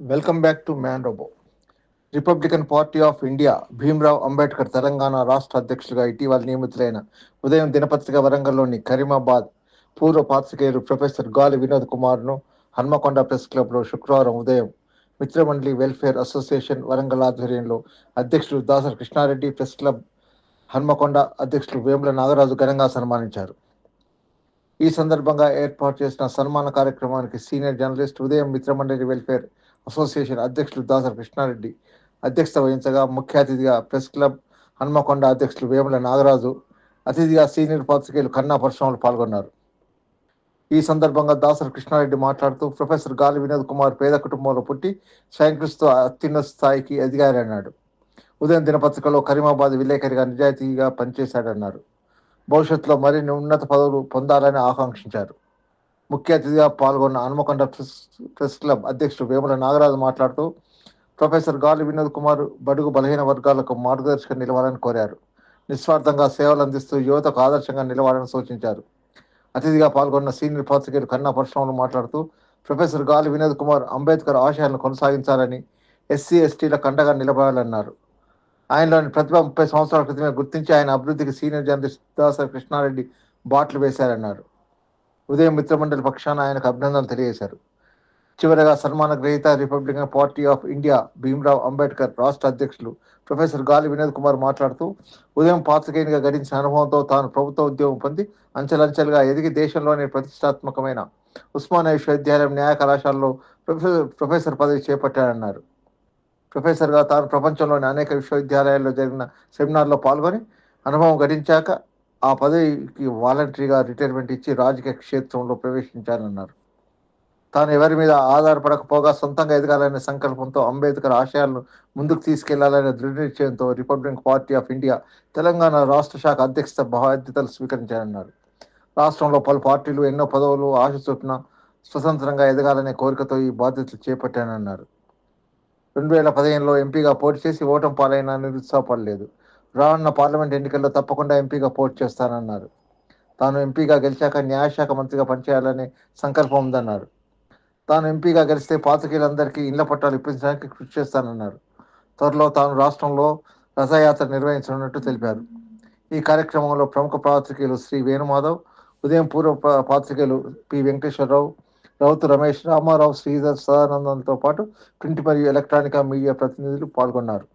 Welcome back to man robo republican party of India Bhimrao Ambedkar Telangana రాష్ట్ర అధ్యక్షులుగా ఇటీవల నియమితులైన ఉదయం దినపత్రిక వరంగల్లోని కరీమాబాద్ పూర్వ పాత్రికేయులు ప్రొఫెసర్ గాలి వినోద్ కుమార్ను హన్మకొండ ప్రెస్ క్లబ్లో శుక్రవారం ఉదయం మిత్రమండలి వెల్ఫేర్ అసోసియేషన్ వరంగల్ ఆధ్వర్యంలో అధ్యక్షులు దాసర్ కృష్ణారెడ్డి ప్రెస్ క్లబ్ హన్మకొండ అధ్యక్షులు వేముల నాగరాజు ఘనంగా సన్మానించారు. ఈ సందర్భంగా ఏర్పాటు చేసిన సన్మాన కార్యక్రమానికి సీనియర్ జర్నలిస్ట్ ఉదయం మిత్రమండలి వెల్ఫేర్ అసోసియేషన్ అధ్యక్షులు దాసరి కృష్ణారెడ్డి అధ్యక్షత వహించగా ముఖ్య అతిథిగా ప్రెస్ క్లబ్ హన్మకొండ అధ్యక్షులు వేముల నాగరాజు అతిథిగా సీనియర్ పాత్రికేయులు కన్నా పరశురాములు పాల్గొన్నారు. ఈ సందర్భంగా దాసరి కృష్ణారెడ్డి మాట్లాడుతూ ప్రొఫెసర్ గాలి వినోద్ కుమార్ పేద కుటుంబంలో పుట్టి సైంటిస్ట్తో అత్యున్నత స్థాయికి ఎదిగారన్నాడు ఉదయం దినపత్రికలో కరీమాబాద్ విలేకరిగా నిజాయితీగా పనిచేశాడన్నారు. భవిష్యత్తులో మరిన్ని ఉన్నత పదవులు పొందాలని ఆకాంక్షించారు. ముఖ్య అతిథిగా పాల్గొన్న హనుమకొండ ప్రెస్ ప్రెస్ క్లబ్ అధ్యక్షుడు వేముల నాగరాజు మాట్లాడుతూ ప్రొఫెసర్ గాలి వినోద్ కుమార్ బడుగు బలహీన వర్గాలకు మార్గదర్శకం నిలవాలని కోరారు. నిస్వార్థంగా సేవలు అందిస్తూ యువతకు ఆదర్శంగా నిలవాలని సూచించారు. అతిథిగా పాల్గొన్న సీనియర్ పాత్రికేయుడు కన్నా పరశురాములు మాట్లాడుతూ ప్రొఫెసర్ గాలి వినోద్ కుమార్ అంబేద్కర్ ఆశయాలను కొనసాగించాలని ఎస్సీ ఎస్టీల కండగా నిలబడాలన్నారు. ఆయనలోని ప్రతిభ ముప్పై సంవత్సరాల క్రితమే గుర్తించి ఆయన అభివృద్ధికి సీనియర్ జర్నలిస్ట్ దాసరి కృష్ణారెడ్డి బాట్లు వేశారన్నారు. ఉదయం మిత్రమండలి పక్షాన ఆయనకు అభినందనలు తెలియజేశారు. చివరగా సన్మాన గ్రహీత republican party of India Bhimrao Ambedkar రాష్ట్ర అధ్యక్షులు ప్రొఫెసర్ గాలి వినోద్ కుమార్ మాట్లాడుతూ ఉదయం పాత్రికేయునిగా గడించిన అనుభవంతో తాను ప్రభుత్వ ఉద్యోగం పొంది అంచెలంచెలుగా ఎదిగి దేశంలోని ప్రతిష్టాత్మకమైన ఉస్మానియా విశ్వవిద్యాలయం న్యాయ కళాశాలలో ప్రొఫెసర్ ప్రొఫెసర్ పదవి చేపట్టారన్నారు. ప్రొఫెసర్గా తాను ప్రపంచంలోని అనేక విశ్వవిద్యాలయాల్లో జరిగిన సెమినార్లో పాల్గొని అనుభవం గడించాక ఆ పదవికి వాలంటరీగా రిటైర్మెంట్ ఇచ్చి రాజకీయ క్షేత్రంలో ప్రవేశించారన్నారు తాను ఎవరి మీద ఆధారపడకపోగా సొంతంగా ఎదగాలనే సంకల్పంతో అంబేద్కర్ ఆశయాలను ముందుకు తీసుకెళ్ళాలనే దృఢ నిశ్చయంతో republic party of India Telangana రాష్ట్ర శాఖ అధ్యక్షత బాధ్యతలు స్వీకరించారన్నారు రాష్ట్రంలో పలు పార్టీలు ఎన్నో పదవులు ఆశ చూపిన స్వతంత్రంగా ఎదగాలనే కోరికతో ఈ బాధ్యతలు చేపట్టానన్నారు. రెండు వేల పదిహేనులో ఎంపీగా పోటీ చేసి ఓటం పాలైన నిరుత్సాహపడలేదు. రానున్న పార్లమెంట్ ఎన్నికల్లో తప్పకుండా ఎంపీగా పోటీ చేస్తానన్నారు. తాను ఎంపీగా గెలిచాక న్యాయశాఖ మంత్రిగా పనిచేయాలనే సంకల్పం ఉందన్నారు. తాను ఎంపీగా గెలిస్తే పాత్రికేయులందరికీ ఇళ్ళ పట్టాలు ఇప్పించడానికి కృషి చేస్తానన్నారు. త్వరలో తాను రాష్ట్రంలో రథయాత్ర నిర్వహించనున్నట్టు తెలిపారు. ఈ కార్యక్రమంలో ప్రముఖ పాత్రికేయులు శ్రీ వేణుమాధవ్ ఉదయం పూర్వ పాత్రికేయులు పి. వెంకటేశ్వరరావు రౌతు రమేష్ రామారావు శ్రీధర్ సదానందంతో పాటు ప్రింట్ మరియు ఎలక్ట్రానిక్ మీడియా ప్రతినిధులు పాల్గొన్నారు.